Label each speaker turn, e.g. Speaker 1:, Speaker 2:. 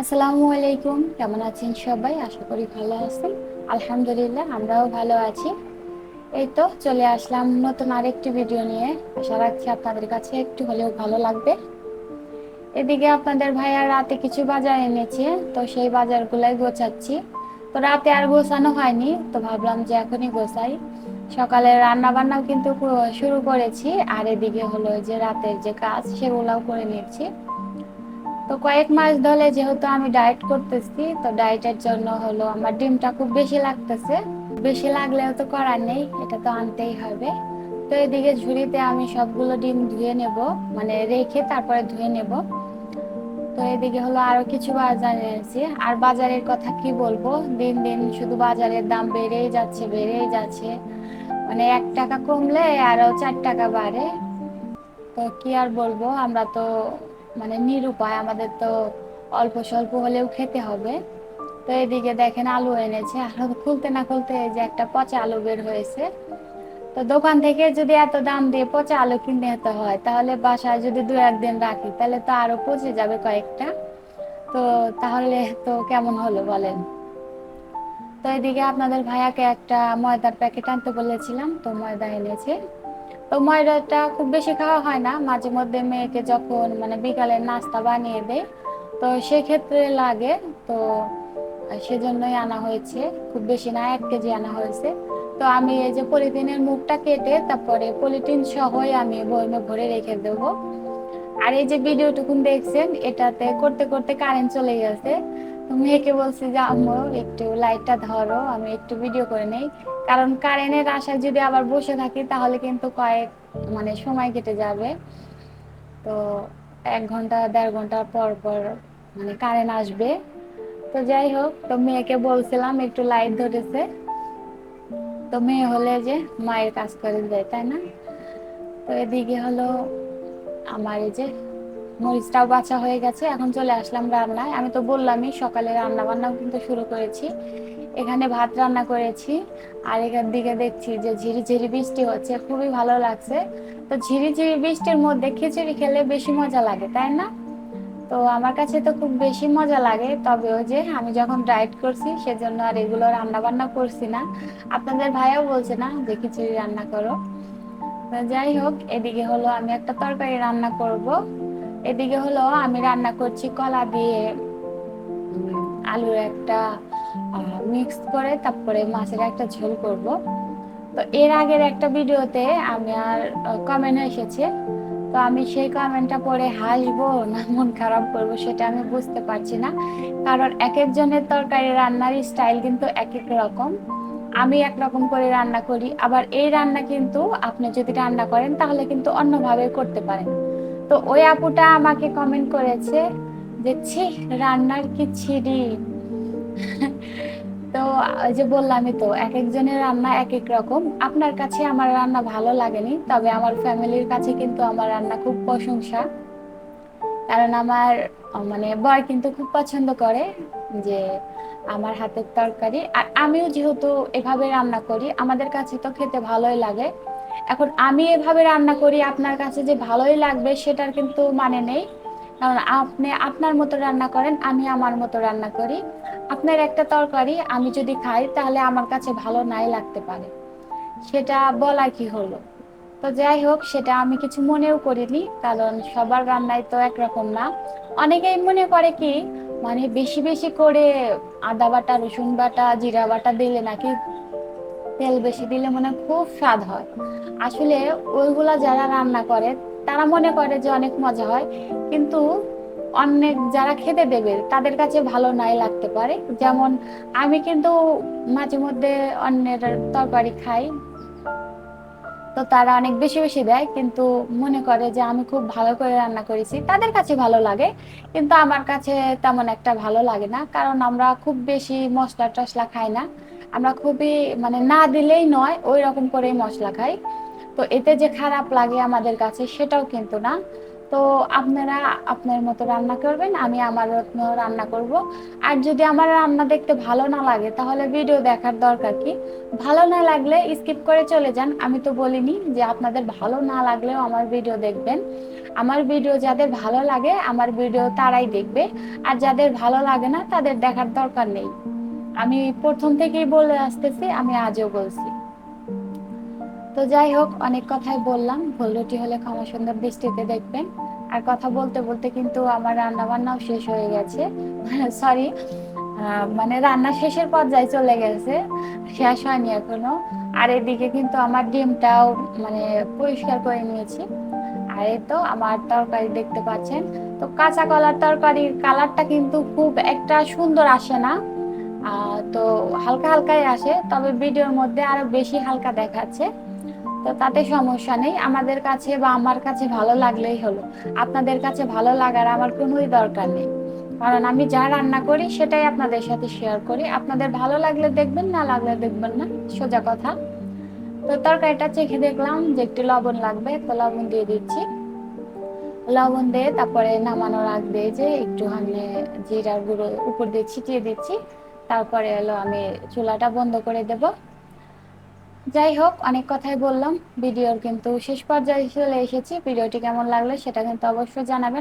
Speaker 1: আসসালামু আলাইকুম। কেমন আছেন সবাই? আশা করি ভালো আছেন। আলহামদুলিল্লাহ, আমরাও ভালো আছি। এই তো চলে আসলাম নতুন আরেকটি ভিডিও নিয়ে। আশা রাখছি আপনাদের কাছে একটু হলেও ভালো লাগবে। এদিকে আপনাদের ভাইয়া রাতে কিছু বাজার এনেছে, তো সেই বাজারগুলাই গোছাচ্ছি। তো রাতে আর গোছানো হয়নি, তো ভাবলাম যে এখনই গোছাই। সকালে রান্না বান্নাও কিন্তু শুরু করেছি, আর এদিকে হলো যে রাতের যে কাজ, সেগুলাও করে নিচ্ছি। তো কয়েক মাস ধরে যেহেতু আমি ডায়েট করতেছি, তো ডায়েটের জন্য হলো আমার ডিমটা খুব বেশি লাগতেছে। বেশি লাগলেও তো করার নেই, এটা তো আনতেই হবে। তো এদিকে ঝুড়িতে আমি সবগুলো ডিম ধুয়ে নেব মানে রেখে তারপরে ধুয়ে নেব। তো এদিকে হলো আরও কিছু বাজার এনেছি। আর বাজারের কথা কি বলব? দিন দিন শুধু বাজারের দাম বেড়েই যাচ্ছে বেড়েই যাচ্ছে। মানে এক টাকা কমলে আরও চার টাকা বাড়ে। তো কি আর বলব? আমরা তো মানে নিরুপায়, আমাদের তো অল্প স্বল্প হলেও খেতে হবে। তো এদিকে দেখেন আলু এনেছে। আলু খুলতে না খুলতে যে একটা পচা আলু বের হয়েছে। তো দোকান থেকে যদি এত দাম দিয়ে পচা আলু কিনে যেতে হয়, তাহলে বাসায় যদি দু একদিন রাখি, তাহলে তো আরও পচে যাবে কয়েকটা। তো তাহলে তো কেমন হলো বলেন? তো এদিকে আপনাদের ভাইয়াকে একটা ময়দার প্যাকেট আনতে বলেছিলাম, তো ময়দা এনেছে। তো ময়দাটা খুব বেশি খাওয়া হয় না। মাঝে মধ্যে মেয়েকে যখন মানে বিকালের নাস্তা বানিয়ে দেয়, তো সেক্ষেত্রে লাগে। তো সেজন্যই আনা হয়েছে। খুব বেশি না, এক কেজি আনা হয়েছে। তো আমি এই যে পলিথিনের মুখটা কেটে, তারপরে পলিথিন সহই আমি বইমে ভরে রেখে দেব। আর এই যে ভিডিওটুকুন দেখছেন, এটাতে করতে করতে কারেন্ট চলে গেছে। মেয়েকে বলছি যে, আম্মু, একটু লাইটটা ধরো, আমি একটু ভিডিও করে নেই। কারণ কারেন্টের আশায় যদি আবার বসে থাকি, তাহলে কিন্তু কয়েক মানে সময় কেটে যাবে। তো এক ঘণ্টা, দেড় ঘণ্টা পর পর মানে কারেন্ট আসবে। তো যাই হোক, তো মেয়েকে বলছিলাম একটু লাইট ধরেছে। তো মেয়ে হলে যে মায়ের কাজ করে দেয়, তাই না? তো এদিকে হলো আমার এই যে মরিচটাও বাছা হয়ে গেছে, এখন চলে আসলাম রান্নায়। আমি তো বললামই, সকালে রান্না বান্নাও কিন্তু শুরু করেছি। এখানে ভাত রান্না করেছি, আর এখান দিকে দেখছি যে ঝিরি ঝিরি বৃষ্টি হচ্ছে, খুবই ভালো লাগছে। তো ঝিরি ঝিরি বৃষ্টির মধ্যে খিচুড়ি খেলে বেশি মজা লাগে, তাই না? তো আমার কাছে তো খুব বেশি মজা লাগে, তবে ওই যে আমি যখন ডায়েট করছি, সেজন্য আর এগুলো রান্না বান্না করছি না। আপনাদের ভাইয়াও বলছে না যে খিচুড়ি রান্না করো। যাই হোক, এদিকে হলো আমি একটা তরকারি রান্না করব। এদিকে হলো, আমি রান্না করছি কলা দিয়ে আলুর একটা মিক্স করে, তারপরে মাছের একটা ঝোল করব। তো এর আগের একটা ভিডিওতে আমি আর কমেন্ট এসেছে। তো আমি সেই কমেন্টটা পড়ে হাসবো না, মন খারাপ করব সেটা আমি বুঝতে পারছি না। কারণ এক একজনের তরকারি রান্নার স্টাইল কিন্তু এক এক রকম। আমি একরকম করে রান্না করি। আবার এই রান্না কিন্তু আপনি যদি রান্না করেন, তাহলে কিন্তু অন্যভাবে করতে পারেন। তো ওই আপুটা আমাকে কমেন্ট করেছে যে, ছি, রান্নার কি ছিড়ি? তো যে বললামই তো এক একজনের রান্না এক এক রকম। আপনার কাছে আমার রান্না ভালো লাগেনি, তবে আমার ফ্যামিলির কাছে কিন্তু আমার রান্না খুব প্রশংসা। কারণ আমার মানে বয় কিন্তু খুব পছন্দ করে যে আমার হাতের তরকারি। আর আমিও যেহেতু এভাবে রান্না করি, আমাদের কাছে তো খেতে ভালোই লাগে। এখন আমি এভাবে রান্না করি, আপনার কাছে যে ভালোই লাগবে সেটার কিন্তু মানে নেই। কারণ আপনি আপনার মতো রান্না করেন, আমি আমার মতো রান্না করি। আপনার একটা তরকারি আমি যদি খাই, তাহলে আমার কাছে ভালো নাই লাগতে পারে। সেটা বলা কি হলো? তো যাই হোক, সেটা আমি কিছু মনেও করিনি, কারণ সবার রান্নাই তো একরকম না। অনেকেই মনে করে কি মানে বেশি বেশি করে আদা বাটা, রসুন বাটা, জিরা বাটা দিলে নাকি তেল বেশি দিলে মনে খুব স্বাদ হয়। আসলে ওইগুলা যারা রান্না করে, তারা মনে করে যে অনেক মজা হয়। কিন্তু অনেক যারা খেতে দেবে, তাদের কাছে ভালো নাই লাগতে পারে। যেমন আমি কিন্তু মাঝে মধ্যে অন্যের তরকারি খাই। তো তারা অনেক বেশি বেশি দেয়, কিন্তু মনে করে যে আমি খুব ভালো করে রান্না করেছি, তাদের কাছে ভালো লাগে। কিন্তু আমার কাছে তেমন একটা ভালো লাগে না, কারণ আমরা খুব বেশি মশলা টশলা খাই না। আমরা খুবই মানে না দিলেই নয় ওই রকম করেই মশলা খাই। তো এতে যে খারাপ লাগে আমাদের কাছে সেটাও কিন্তু না। তো আপনারা, আপনার মতো রান্না করবেন, আমি আমার মতো রান্না করব। আর যদি আমার রান্না দেখতে ভালো না লাগে, তাহলে ভিডিও দেখার দরকার কি? ভালো না লাগলে স্কিপ করে চলে যান। আমি তো বলিনি যে আপনাদের ভালো না লাগলেও আমার ভিডিও দেখবেন। আমার ভিডিও যাদের ভালো লাগে, আমার ভিডিও তারাই দেখবে। আর যাদের ভালো লাগে না, তাদের দেখার দরকার নেই। আমি প্রথম থেকেই বলে আসতেছি, আমি আজও বলছি। তো যাই হোক, অনেক কথাই বললাম। ভুল রুটি হলে ক্ষমা সুন্দর দৃষ্টিতে দেখবেন। আর কথা বলতে বলতে কিন্তু আমার রান্না বান্নাও শেষ হয়ে গেছে। সরি মানে রান্না শেষের পর্যায়ে চলে গেছে, শেষ হয়নি এখনও। আর এদিকে কিন্তু আমার ডিমটাও মানে পরিষ্কার করে নিয়েছি। আর এই তো আমার তরকারি দেখতে পাচ্ছেন। তো কাঁচা কলার তরকারির কালারটা কিন্তু খুব একটা সুন্দর আসে না। তো হালকা হালকাই আসে, তবে ভিডিওর মধ্যে আরও বেশি হালকা দেখাচ্ছে। তো তাতে সমস্যা নেই, আমাদের কাছে বা আমার কাছে ভালো লাগলেই হলো। আপনাদের কাছে ভালো লাগার আমার কোনোই দরকার নেই। কারণ আমি যা রান্না করি, সেটাই আপনাদের সাথে শেয়ার করি। আপনাদের ভালো লাগলে দেখবেন, না লাগলে দেখবেন না। সোজা কথা। তো তরকারিটা চেখে দেখলাম যে একটু লবণ লাগবে, তো লবণ দিয়ে দিচ্ছি। লবণ দিয়ে তারপরে নামানোর আগ দিয়ে যে একটুখানি জিরার গুঁড়ো উপর দিয়ে ছিটিয়ে দিচ্ছি। তারপরে এলো আমি চুলাটা বন্ধ করে দেব। যাই হোক, অনেক কথাই বললাম, ভিডিওর কিন্তু শেষ পর্যায়ে চলে এসেছি। ভিডিওটি কেমন লাগল সেটা কিন্তু অবশ্যই জানাবেন।